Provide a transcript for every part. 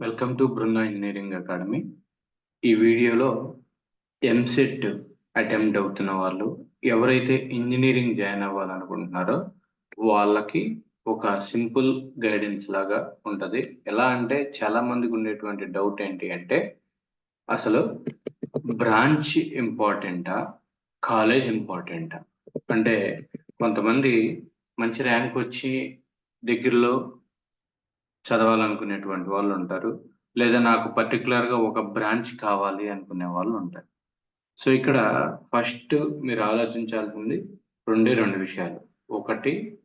Welcome to Brinda engineering academy ఈ వీడియోలో EAMCET attempt అవుతున్న వాళ్ళు ఎవరైతే ఇంజనీరింగ్ జాయిన్ అవ్వాలనుకుంటున్నారో వాళ్ళకి ఒక సింపుల్ గైడెన్స్ లాగా ఉంటది. ఎలా అంటే చాలా మందికి ఉండేటువంటి డౌట్ ఏంటి అంటే అసలు బ్రాంచ్ ఇంపార్టెంటా కాలేజ్ ఇంపార్టెంటా అంటే కొంతమంది మంచి ర్యాంక్ వచ్చి దగ్గరలో చదవాలనుకునేటువంటి వాళ్ళు ఉంటారు. లేదా నాకు పర్టికులర్గా ఒక బ్రాంచ్ కావాలి అనుకునే వాళ్ళు ఉంటారు. సో ఇక్కడ ఫస్ట్ మీరు ఆలోచించాల్సింది రెండే రెండు విషయాలు. ఒకటి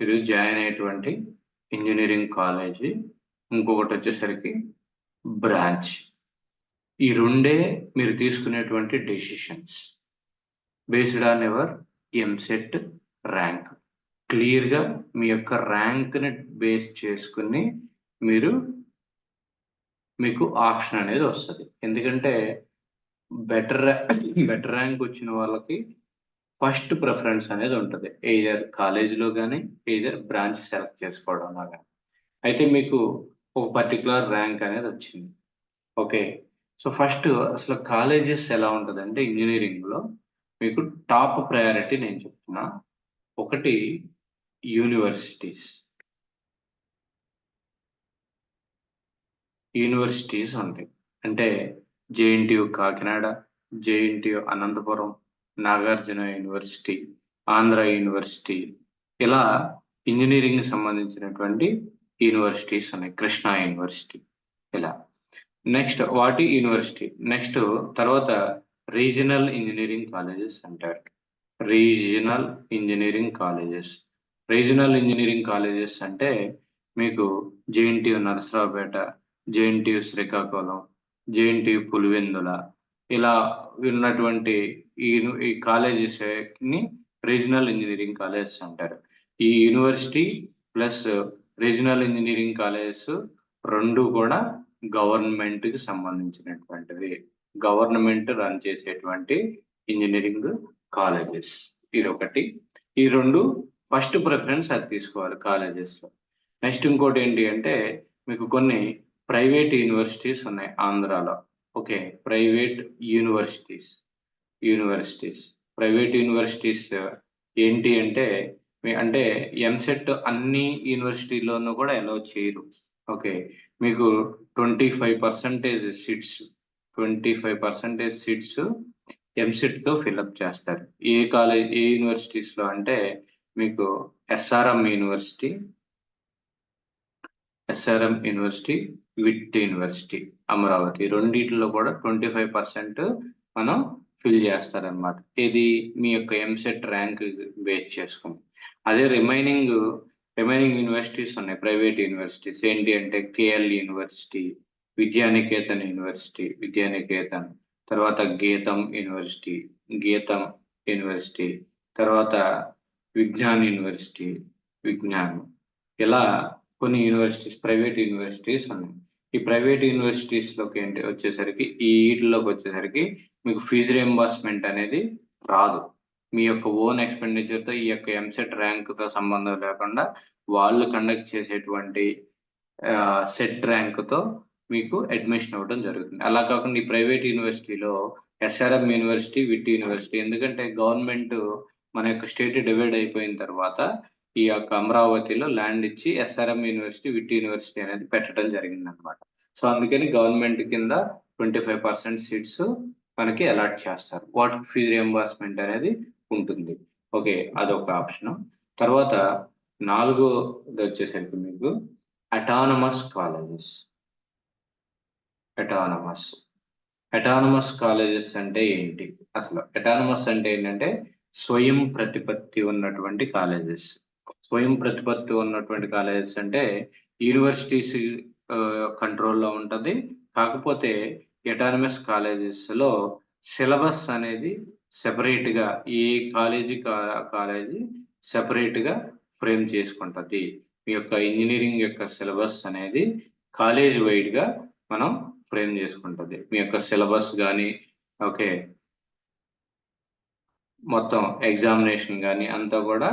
మీరు జాయిన్ అయ్యేటువంటి ఇంజనీరింగ్ కాలేజీ ఇంకొకటి వచ్చేసరికి బ్రాంచ్ ఈ రెండే మీరు తీసుకునేటువంటి decisions based on ever EAMCET rank క్లియర్గా మీ యొక్క ర్యాంక్ని బేస్ చేసుకుని మీరు మీకు ఆప్షన్ అనేది వస్తుంది. ఎందుకంటే బెటర్ బెటర్ ర్యాంక్ వచ్చిన వాళ్ళకి ఫస్ట్ ప్రిఫరెన్స్ అనేది ఉంటుంది. ఎయిదర్ కాలేజీలో కానీ ఎయిదర్ బ్రాంచ్ సెలెక్ట్ చేసుకోవడంలో కానీ అయితే మీకు ఒక పర్టికులర్ ర్యాంక్ అనేది వచ్చింది. ఓకే. సో ఫస్ట్ అసలు కాలేజెస్ ఎలా ఉంటుంది అంటే ఇంజనీరింగ్లో మీకు టాప్ ప్రయారిటీ నేను చెప్తున్నా. ఒకటి యూనివర్సిటీస్. యూనివర్సిటీస్ ఉంటాయి అంటే JNTU Kakinada JNTU Anantapur Nagarjuna university Andhra university ఇలా ఇంజనీరింగ్ సంబంధించినటువంటి యూనివర్సిటీస్ ఉన్నాయి. కృష్ణా యూనివర్సిటీ ఇలా. నెక్స్ట్ వాటి యూనివర్సిటీ. నెక్స్ట్ తర్వాత రీజనల్ ఇంజనీరింగ్ కాలేజెస్ అంటారు. Regional engineering colleges. Regional engineering colleges అంటే మీకు JNTU Narasaraopet JNTU Srikakulam JNTU Pulivendula ఇలా ఉన్నటువంటి ఈ ఈ కాలేజెస్ని రీజనల్ ఇంజనీరింగ్ కాలేజెస్ అంటారు. ఈ university plus regional engineering colleges రెండు కూడా గవర్నమెంట్కి సంబంధించినటువంటివి. గవర్నమెంట్ రన్ చేసేటువంటి ఇంజనీరింగ్ కాలేజెస్ ఇది ఒకటి ఈ రెండు ఫస్ట్ ప్రిఫరెన్స్ అది తీసుకోవాలి కాలేజెస్లో నెక్స్ట్ ఇంకోటి ఏంటి అంటే మీకు కొన్ని ప్రైవేట్ యూనివర్సిటీస్ ఉన్నాయి ఆంధ్రాలో. Okay private universities universities. Private universities ఏంటి అంటే అంటే ఎంసెట్ అన్ని యూనివర్సిటీలోనూ కూడా అలౌ చేయరు. ఓకే మీకు twenty five percentage seats twenty five percentage seats ఎంసెట్తో fill up చేస్తారు. ఏ కాలేజ్ ఏ యూనివర్సిటీస్లో అంటే మీకు SRM university SRM university VIT university Amaravati. రెండిట్లో కూడా ట్వంటీ ఫైవ్ పర్సెంట్ మనం ఫిల్ చేస్తారనమాట ఇది మీ యొక్క ఎంసెట్ ర్యాంక్ బేస్ చేసుకుని. అదే రిమైనింగ్ రిమైనింగ్ యూనివర్సిటీస్ ఉన్నాయి. ప్రైవేట్ యూనివర్సిటీస్ ఏంటి అంటే KL university Vidyanikethan university Vidyanikethan తర్వాత గీతం యూనివర్సిటీ గీతం యూనివర్సిటీ తర్వాత విజ్ఞాన్ యూనివర్సిటీ విజ్ఞానం. ఇలా కొన్ని యూనివర్సిటీస్ ప్రైవేట్ యూనివర్సిటీస్ ఉన్నాయి. ఈ ప్రైవేట్ యూనివర్సిటీస్లోకి ఏంటి వచ్చేసరికి ఈ వీటిలోకి వచ్చేసరికి మీకు ఫీజు రియంబర్స్మెంట్ అనేది రాదు. మీ యొక్క ఓన్ ఎక్స్పెండిచర్తో ఈ యొక్క ఎంసెట్ ర్యాంక్తో సంబంధం లేకుండా వాళ్ళు కండక్ట్ చేసేటువంటి సెట్ ర్యాంక్తో మీకు అడ్మిషన్ అవ్వడం జరుగుతుంది. అలా కాకుండా ఈ ప్రైవేట్ యూనివర్సిటీలో ఎస్ఆర్ఎం యూనివర్సిటీ విట్ యూనివర్సిటీ ఎందుకంటే గవర్నమెంట్ మన యొక్క స్టేట్ డివైడ్ అయిపోయిన తర్వాత ఈ యొక్క అమరావతిలో ల్యాండ్ ఇచ్చి ఎస్ఆర్ఎం యూనివర్సిటీ విట్ యూనివర్సిటీ అనేది పెట్టడం జరిగింది అనమాట సో అందుకని గవర్నమెంట్ కింద ట్వంటీ ఫైవ్ పర్సెంట్ సీట్స్ మనకి అలాట్ చేస్తారు. వాటికి ఫీజు రియంబర్స్మెంట్ అనేది ఉంటుంది. ఓకే అదొక ఆప్షన్ తర్వాత నాలుగోది వచ్చేసరికి మీకు autonomous colleges autonomous autonomous colleges అంటే ఏంటి? అసలు అటానమస్ అంటే ఏంటంటే స్వయం ప్రతిపత్తి ఉన్నటువంటి కాలేజెస్. స్వయం ప్రతిపత్తి ఉన్నటువంటి కాలేజెస్ అంటే యూనివర్సిటీస్ కంట్రోల్లో ఉంటుంది. కాకపోతే ఎటానమస్ కాలేజెస్లో సిలబస్ అనేది సెపరేట్గా ఏ కాలేజీ కాలేజీ సెపరేట్గా ఫ్రేమ్ చేసుకుంటుంది. మీ యొక్క ఇంజనీరింగ్ యొక్క సిలబస్ అనేది కాలేజ్ వైడ్గా మనం ఫ్రేమ్ చేసుకుంటుంది. మీ యొక్క సిలబస్ కానీ ఓకే మొత్తం ఎగ్జామినేషన్ కానీ అంతా కూడా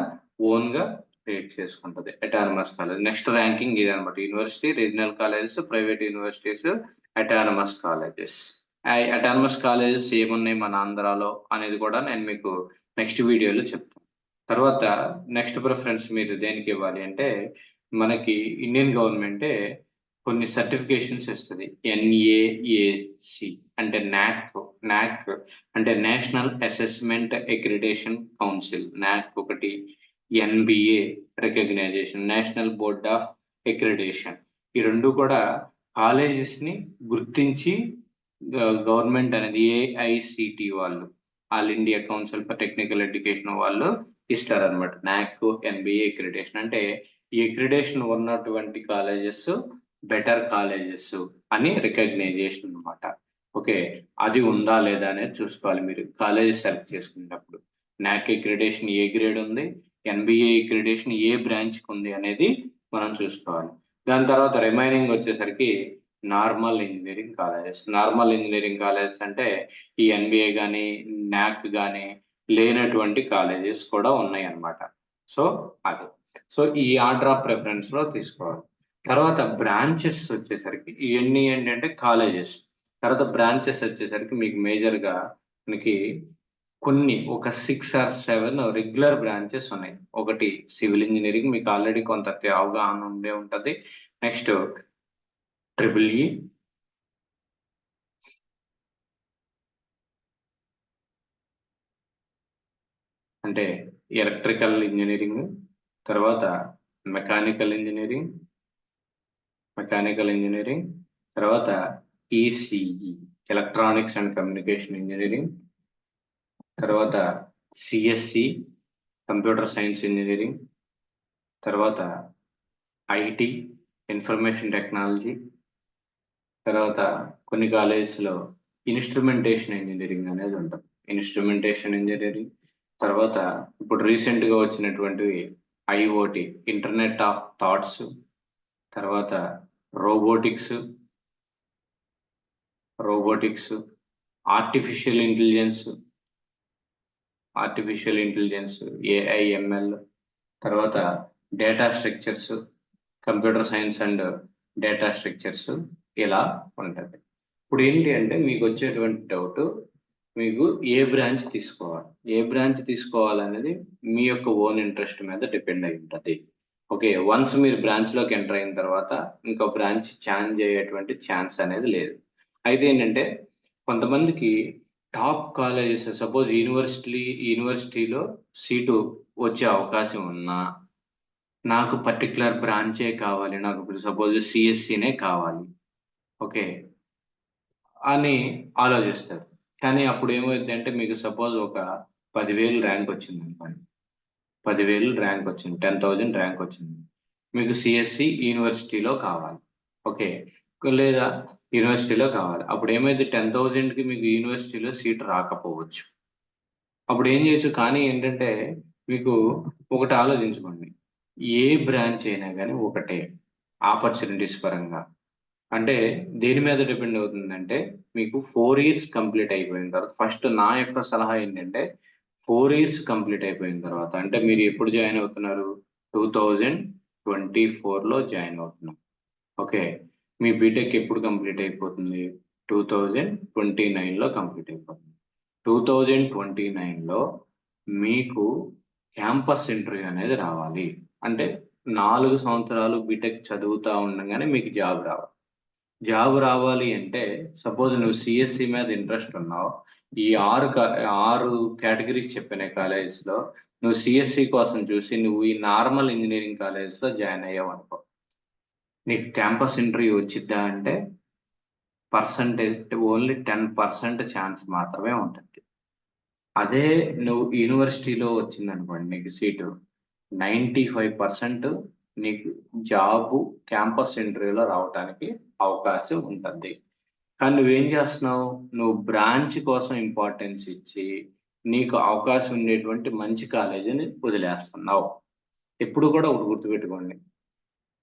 ఓన్గా క్రియేట్ చేసుకుంటుంది. అటానమస్ కాలేజ్ నెక్స్ట్ ర్యాంకింగ్ ఇది అనమాట university regional colleges private universities autonomous colleges autonomous colleges ఏమున్నాయి మన ఆంధ్రాలో అనేది కూడా నేను మీకు నెక్స్ట్ వీడియోలో చెప్తాను. తర్వాత నెక్స్ట్ ప్రిఫరెన్స్ మీరు దేనికి ఇవ్వాలి అంటే మనకి ఇండియన్ గవర్నమెంటే కొన్ని సర్టిఫికేషన్స్ ఇస్తుంది ఎన్ఏఏసి అంటే నాక్ నాక్ అంటే national assessment accreditation council NAAC ఒకటి NBA recognition national board of accreditation ఈ రెండు కూడా కాలేజెస్ని గుర్తించి గవర్నమెంట్ అనేది ఏఐసిటి వాళ్ళు all India council for technical education వాళ్ళు ఇస్తారనమాట నాక్ ఎన్బిఏ అక్రిడేషన్ అంటే ఈ అక్రిడేషన్ ఉన్నటువంటి కాలేజెస్ బెటర్ కాలేజెస్ అని రికగ్నైజేషన్ అనమాట ఓకే అది ఉందా లేదా అనేది చూసుకోవాలి మీరు. కాలేజ్ సెలెక్ట్ చేసుకునేటప్పుడు. నాక్ అక్రిడేషన్ ఏ గ్రేడ్ ఉంది? ఎన్బిఏ అక్రిడేషన్ ఏ బ్రాంచ్కి ఉంది అనేది మనం చూసుకోవాలి. దాని తర్వాత రిమైనింగ్ వచ్చేసరికి normal engineering colleges normal engineering colleges అంటే ఈ ఎన్బిఏ కానీ నాక్ కానీ లేనటువంటి కాలేజెస్ కూడా ఉన్నాయి అన్నమాట. సో అది. సో ఈ ఆర్డర్ ఆఫ్ ప్రిఫరెన్స్లో తీసుకోవాలి. తర్వాత బ్రాంచెస్ వచ్చేసరికి ఇవన్నీ ఏంటంటే కాలేజెస్ తర్వాత బ్రాంచెస్ వచ్చేసరికి మీకు మేజర్గా మనకి కొన్ని ఒక six or seven regular branches ఉన్నాయి. ఒకటి సివిల్ ఇంజనీరింగ్ మీకు ఆల్రెడీ కొంత అవగాహన ఉండే ఉంటుంది. నెక్స్ట్ ట్రిపుల్ ఈ అంటే ఎలక్ట్రికల్ ఇంజనీరింగ్ తర్వాత మెకానికల్ ఇంజనీరింగ్ మెకానికల్ ఇంజనీరింగ్ తర్వాత ECE electronics and communication engineering తర్వాత సిఎస్సి కంప్యూటర్ సైన్స్ ఇంజనీరింగ్ తర్వాత ఐటి ఇన్ఫర్మేషన్ టెక్నాలజీ తర్వాత కొన్ని కాలేజెస్లో ఇన్స్ట్రుమెంటేషన్ ఇంజనీరింగ్ అనేది ఉంటుంది ఇన్స్ట్రుమెంటేషన్ ఇంజనీరింగ్ తర్వాత ఇప్పుడు రీసెంట్గా వచ్చినటువంటివి ఐఓటి ఇంటర్నెట్ ఆఫ్ థాట్స్ తర్వాత robotics robotics artificial intelligence artificial intelligence AIML తర్వాత data structures computer science and data structures ఇలా ఉంటుంది ఇప్పుడు ఏంటి అంటే మీకు వచ్చేటువంటి డౌట్ మీకు ఏ బ్రాంచ్ తీసుకోవాలి? ఏ బ్రాంచ్ తీసుకోవాలనేది మీ యొక్క ఓన్ ఇంట్రెస్ట్ మీద డిపెండ్ అయి ఉంటుంది. ఓకే వన్స్ మీరు బ్రాంచ్లోకి ఎంటర్ అయిన తర్వాత ఇంకో బ్రాంచ్ ఛాన్స్ అయ్యేటువంటి ఛాన్స్ అనేది లేదు. అయితే ఏంటంటే కొంతమందికి టాప్ కాలేజెస్ సపోజ్ యూనివర్సిటీ యూనివర్సిటీలో సీటు వచ్చే అవకాశం ఉన్నా నాకు పర్టికులర్ బ్రాంచే కావాలి నాకు ఇప్పుడు సపోజ్ సిఎస్సినే కావాలి ఓకే అని ఆలోచిస్తారు. కానీ అప్పుడు ఏమైంది అంటే మీకు సపోజ్ ఒక పదివేలు ర్యాంక్ వచ్చింది అనుకోండి పదివేలు ర్యాంక్ వచ్చింది టెన్ థౌజండ్ ర్యాంక్ వచ్చింది. మీకు సిఎస్సి యూనివర్సిటీలో కావాలి. ఓకే. లేదా యూనివర్సిటీలో కావాలి. అప్పుడు ఏమైతే టెన్ థౌజండ్కి మీకు యూనివర్సిటీలో సీట్ రాకపోవచ్చు. అప్పుడు ఏం చేయొచ్చు? కానీ ఏంటంటే మీకు ఒకటి ఆలోచించుకోండి. ఏ బ్రాంచ్ అయినా కానీ ఒకటే ఆపర్చునిటీస్ పరంగా. అంటే దేని మీద డిపెండ్ అవుతుందంటే మీకు ఫోర్ ఇయర్స్ కంప్లీట్ అయిపోయిన తర్వాత ఫస్ట్ నా యొక్క సలహా ఏంటంటే ఫోర్ ఇయర్స్ కంప్లీట్ అయిపోయిన తర్వాత అంటే మీరు ఎప్పుడు జాయిన్ అవుతున్నారు? టూ థౌజండ్ ట్వంటీ ఫోర్లో జాయిన్ అవుతున్నాం. ఓకే. మీ బీటెక్ ఎప్పుడు కంప్లీట్ అయిపోతుంది? టూ థౌజండ్ ట్వంటీ నైన్లో కంప్లీట్ అయిపోతుంది. టూ థౌజండ్ ట్వంటీ నైన్లో మీకు క్యాంపస్ ఇంటర్వ్యూ అనేది రావాలి. అంటే నాలుగు సంవత్సరాలు బీటెక్ చదువుతూ ఉండగానే మీకు జాబ్ రావాలి. జాబ్ రావాలి అంటే సపోజ్ నువ్వు సిఎస్సి మీద ఇంట్రెస్ట్ ఉన్నావు ఈ ఆరు ఆరు కేటగిరీస్ చెప్పిన కాలేజెస్లో నువ్వు సిఎస్సి కోసం చూసి నువ్వు ఈ నార్మల్ ఇంజనీరింగ్ కాలేజెస్లో జాయిన్ అయ్యావు అనుకో. నీకు క్యాంపస్ ఇంటర్వ్యూ వచ్చిద్దా అంటే percentage only ten percent chance మాత్రమే ఉంటుంది. అదే నువ్వు యూనివర్సిటీలో వచ్చింది అనుకోండి నీకు సీటు నైంటీ ఫైవ్ పర్సెంట్ నీకు జాబ్ క్యాంపస్ ఇంటర్వ్యూలో రావడానికి అవకాశం ఉంటుంది. కానీ నువ్వేం చేస్తున్నావు? నువ్వు బ్రాంచ్ కోసం ఇంపార్టెన్స్ ఇచ్చి నీకు అవకాశం ఉండేటువంటి మంచి కాలేజీని వదిలేస్తున్నావు. ఎప్పుడు కూడా ఒకటి గుర్తుపెట్టుకోండి.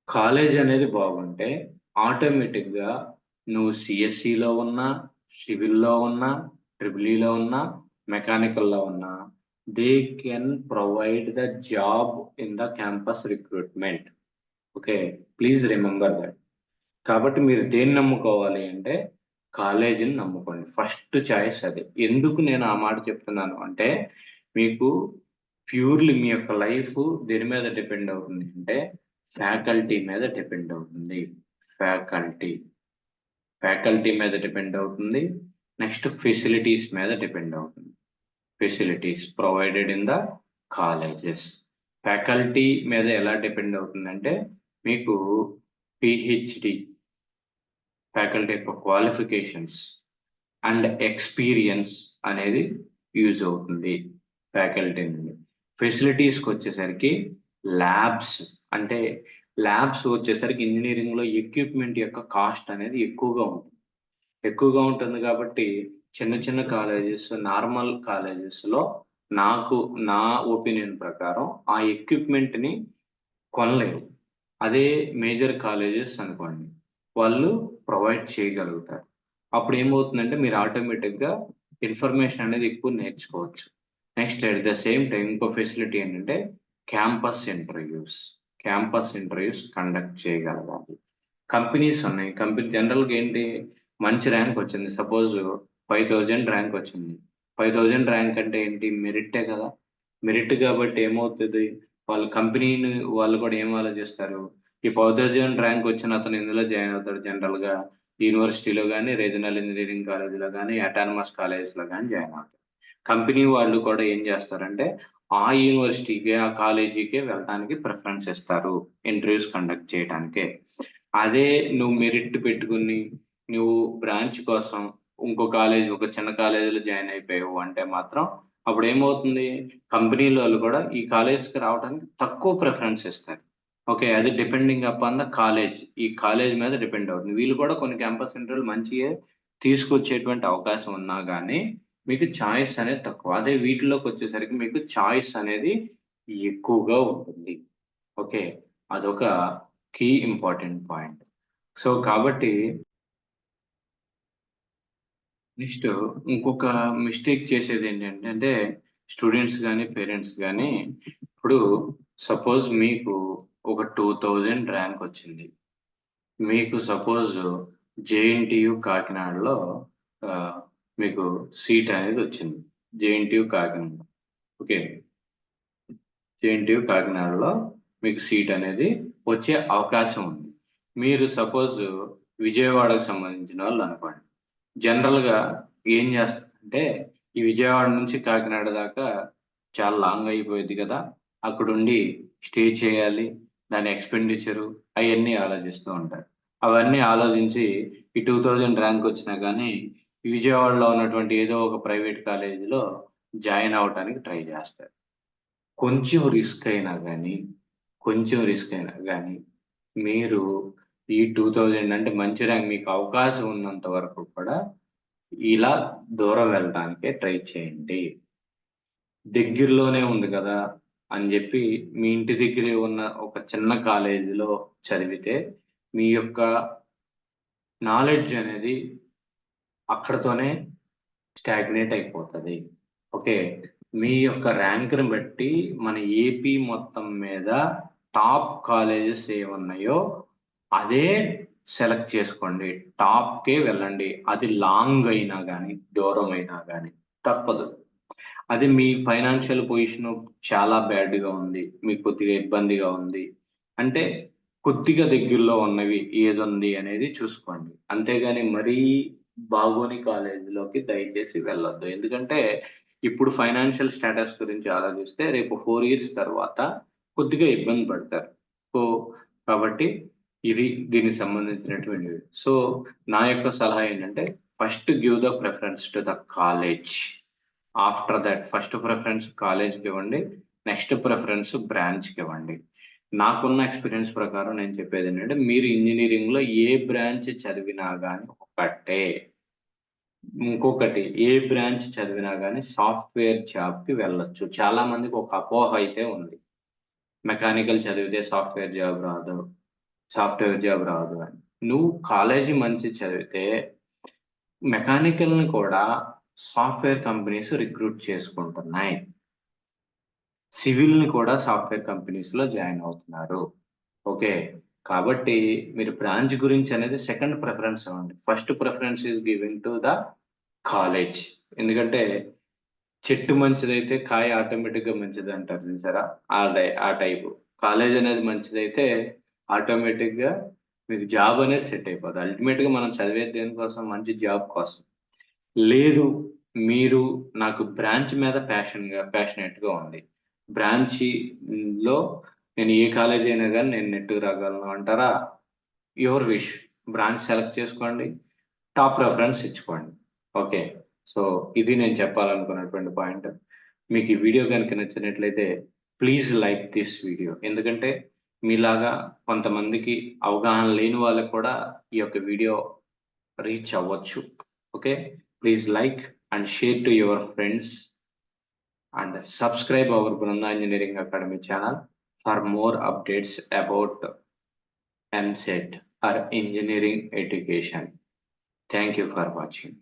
కాలేజ్ అనేది బాగుంటే ఆటోమేటిక్గా నువ్వు సిఎస్సిలో ఉన్నా సివిల్లో ఉన్నా ట్రిపుల్ ఈలో ఉన్నా మెకానికల్లో ఉన్నా they can provide the job in the campus recruitment. Okay? Please remember that. కాబట్టి మీరు దేన్ని నమ్ముకోవాలి అంటే కాలేజీని నమ్ముకోండి. ఫస్ట్ చాయిస్ అది. ఎందుకు నేను ఆ మాట చెప్తున్నాను అంటే మీకు ప్యూర్లీ మీ యొక్క లైఫ్ దేని మీద డిపెండ్ అవుతుంది అంటే ఫ్యాకల్టీ మీద డిపెండ్ అవుతుంది. ఫ్యాకల్టీ. ఫ్యాకల్టీ మీద డిపెండ్ అవుతుంది. నెక్స్ట్ ఫెసిలిటీస్ మీద డిపెండ్ అవుతుంది. Facilities provided in the colleges. Faculty మీద ఎలా డిపెండ్ అవుతుందంటే మీకు పిహెచ్డి ఫ్యాకల్టీ యొక్క క్వాలిఫికేషన్స్ అండ్ ఎక్స్పీరియన్స్ అనేది యూజ్ అవుతుంది ఫ్యాకల్టీ నుండి. ఫెసిలిటీస్కి వచ్చేసరికి ల్యాబ్స్ అంటే ల్యాబ్స్ వచ్చేసరికి ఇంజనీరింగ్లో ఎక్విప్మెంట్ యొక్క కాస్ట్ అనేది ఎక్కువగా ఉంటుంది. ఎక్కువగా ఉంటుంది కాబట్టి చిన్న చిన్న కాలేజెస్ నార్మల్ కాలేజెస్లో నాకు నా ఒపీనియన్ ప్రకారం ఆ ఎక్విప్మెంట్ని కొనలేవు. అదే మేజర్ కాలేజెస్ అనుకోండి. వాళ్ళు ప్రొవైడ్ చేయగలుగుతారు. అప్పుడు ఏమవుతుందంటే మీరు ఆటోమేటిక్గా ఇన్ఫర్మేషన్ అనేది ఎక్కువ నేర్చుకోవచ్చు. Next at the same time ఇంకో ఫెసిలిటీ ఏంటంటే campus interviews. Campus interviews conduct చేయగలగాలి. కంపెనీస్ ఉన్నాయి. కంపెనీ జనరల్గా ఏంటి? మంచి ర్యాంక్ వచ్చింది. సపోజ్ ఫైవ్ థౌజండ్ ర్యాంక్ వచ్చింది. ఫైవ్ థౌజండ్ ర్యాంక్ అంటే ఏంటి? మెరిట్టే కదా. మెరిట్ కాబట్టి ఏమవుతుంది? వాళ్ళ కంపెనీని వాళ్ళు కూడా ఏం ఆలోచిస్తారు? ఈ ఫౌదర్ జోన్ ర్యాంక్ వచ్చిన అతను ఇందులో జాయిన్ అవుతాడు జనరల్గా? యూనివర్సిటీలో కానీ రీజనల్ ఇంజనీరింగ్ కాలేజీలో కానీ అటానమస్ కాలేజెస్లో కానీ జాయిన్ అవుతారు కంపెనీ వాళ్ళు కూడా ఏం చేస్తారంటే ఆ యూనివర్సిటీకి ఆ కాలేజీకి వెళ్ళడానికి ప్రిఫరెన్స్ ఇస్తారు ఇంటర్వ్యూస్ కండక్ట్ చేయడానికే అదే నువ్వు మెరిట్ పెట్టుకుని నువ్వు బ్రాంచ్ కోసం ఇంకో కాలేజ్ ఒక చిన్న కాలేజీలో జాయిన్ అయిపోయావు అంటే మాత్రం అప్పుడు ఏమవుతుంది? కంపెనీల వాళ్ళు కూడా ఈ కాలేజ్కి రావడానికి తక్కువ ప్రిఫరెన్స్ ఇస్తారు. ఓకే అది డిపెండింగ్ అపాన్ ద కాలేజ్. ఈ కాలేజ్ మీద డిపెండ్ అవుతుంది. వీళ్ళు కూడా కొన్ని క్యాంపస్ ఇంటర్వ్యూలు మంచిగా తీసుకొచ్చేటువంటి అవకాశం ఉన్నా కానీ మీకు చాయిస్ అనేది తక్కువ. అదే వీటిలోకి వచ్చేసరికి మీకు చాయిస్ అనేది ఎక్కువగా ఉంటుంది. ఓకే అదొక కీ ఇంపార్టెంట్ పాయింట్. సో కాబట్టి నెక్స్ట్ ఇంకొక మిస్టేక్ చేసేది ఏంటంటే స్టూడెంట్స్ కానీ పేరెంట్స్ కానీ ఇప్పుడు సపోజ్ మీకు ఒక టూ థౌజండ్ ర్యాంక్ వచ్చింది. మీకు సపోజ్ జేఎన్టీయు కాకినాడలో మీకు సీట్ అనేది వచ్చింది. JNTU Kakinada okay. జేఎన్టీయు కాకినాడలో మీకు సీట్ అనేది వచ్చే అవకాశం ఉంది. మీరు సపోజ్ విజయవాడకు సంబంధించిన వాళ్ళు అనుకోండి. జనరల్గా ఏం చేస్తారంటే ఈ విజయవాడ నుంచి కాకినాడ దాకా చాలా లాంగ్ అయిపోయింది కదా. అక్కడుండి స్టే చేయాలి. దాని ఎక్స్పెండిచరు అవన్నీ ఆలోచిస్తూ ఉంటారు. అవన్నీ ఆలోచించి ఈ టూ థౌజండ్ ర్యాంక్ వచ్చినా కానీ విజయవాడలో ఉన్నటువంటి ఏదో ఒక ప్రైవేట్ కాలేజీలో జాయిన్ అవ్వటానికి ట్రై చేస్తారు. కొంచెం రిస్క్ అయినా కానీ కొంచెం రిస్క్ అయినా కానీ మీరు ఈ టూ థౌజండ్ అంటే మంచి ర్యాంక్ మీకు అవకాశం ఉన్నంత వరకు కూడా ఇలా దూరం వెళ్ళడానికే ట్రై చేయండి. దగ్గరలోనే ఉంది కదా అని చెప్పి మీ ఇంటి దగ్గరే ఉన్న ఒక చిన్న కాలేజీలో చదివితే మీ యొక్క నాలెడ్జ్ అనేది అక్కడతోనే స్టాగ్నేట్ అయిపోతుంది. ఓకే మీ యొక్క ర్యాంక్ని బట్టి మన ఏపీ మొత్తం మీద టాప్ కాలేజెస్ ఏమున్నాయో అదే సెలెక్ట్ చేసుకోండి. టాప్కే వెళ్ళండి. అది లాంగ్ అయినా కానీ దూరం అయినా కానీ తప్పదు. అది మీ ఫైనాన్షియల్ పొజిషన్ చాలా బ్యాడ్గా ఉంది. మీకు కొద్దిగా ఇబ్బందిగా ఉంది. అంటే కొద్దిగా దగ్గరలో ఉన్నవి ఏదుంది అనేది చూసుకోండి. అంతేగాని మరీ బాగోని కాలేజీలోకి దయచేసి వెళ్ళొద్దు. ఎందుకంటే ఇప్పుడు ఫైనాన్షియల్ స్టేటస్ గురించి ఆలోచిస్తే రేపు ఫోర్ ఇయర్స్ తర్వాత కొద్దిగా ఇబ్బంది పడతారు. సో కాబట్టి ఇది దీనికి సంబంధించినటువంటి సో నా యొక్క సలహా ఏంటంటే first give the preference to the college. After that first preference కాలేజ్కి ఇవ్వండి నెక్స్ట్ ప్రిఫరెన్స్ బ్రాంచ్కి ఇవ్వండి. నాకున్న ఎక్స్పీరియన్స్ ప్రకారం నేను చెప్పేది ఏంటంటే మీరు ఇంజనీరింగ్లో ఏ బ్రాంచ్ చదివినా కానీ ఒకటే. ఇంకొకటి ఏ బ్రాంచ్ చదివినా కానీ సాఫ్ట్వేర్ జాబ్కి వెళ్ళొచ్చు. చాలా మందికి ఒక అపోహ అయితే ఉంది. మెకానికల్ చదివితే సాఫ్ట్వేర్ జాబ్ రాదు సాఫ్ట్వేర్ జాబ్ రాదు అని. నువ్వు కాలేజీ మంచి చదివితే మెకానికల్ని కూడా సాఫ్ట్వేర్ కంపెనీస్ రిక్రూట్ చేసుకుంటున్నాయి. సివిల్ని కూడా సాఫ్ట్వేర్ కంపెనీస్లో జాయిన్ అవుతున్నారు. ఓకే. కాబట్టి మీరు బ్రాంచ్ గురించి అనేది సెకండ్ ప్రిఫరెన్స్ ఇవ్వండి. First preference is giving to the college. ఎందుకంటే చెట్టు మంచిదైతే కాయ ఆటోమేటిక్గా మంచిది అంటారు చూసారా? ఆ టై ఆ టైపు. కాలేజ్ అనేది మంచిదైతే ఆటోమేటిక్గా మీకు జాబ్ అనేది సెట్ అయిపోతుంది అల్టిమేట్గా మనం చదివేది దేనికోసం? మంచి జాబ్ కోసం. లేదు మీరు నాకు బ్రాంచ్ మీద ప్యాషన్గా ప్యాషనేట్గా ఉంది. బ్రాంచ్లో నేను ఏ కాలేజ్ అయినా కానీ నేను నెట్కు రాగలను అంటారా? యువర్ విష్ బ్రాంచ్ సెలెక్ట్ చేసుకోండి. టాప్ రెఫరెన్స్ ఇచ్చుకోండి. ఓకే. సో ఇది నేను చెప్పాలనుకున్నటువంటి పాయింట్. మీకు ఈ వీడియో కనుక నచ్చినట్లయితే ప్లీజ్ లైక్ దిస్ వీడియో. ఎందుకంటే మీలాగా కొంతమందికి అవగాహన లేని వాళ్ళకి కూడా ఈ యొక్క వీడియో రీచ్ అవ్వచ్చు. Okay? Please like and share to your friends and subscribe our Brahma Engineering Academy channel for more updates about MSET or engineering education. Thank you for watching.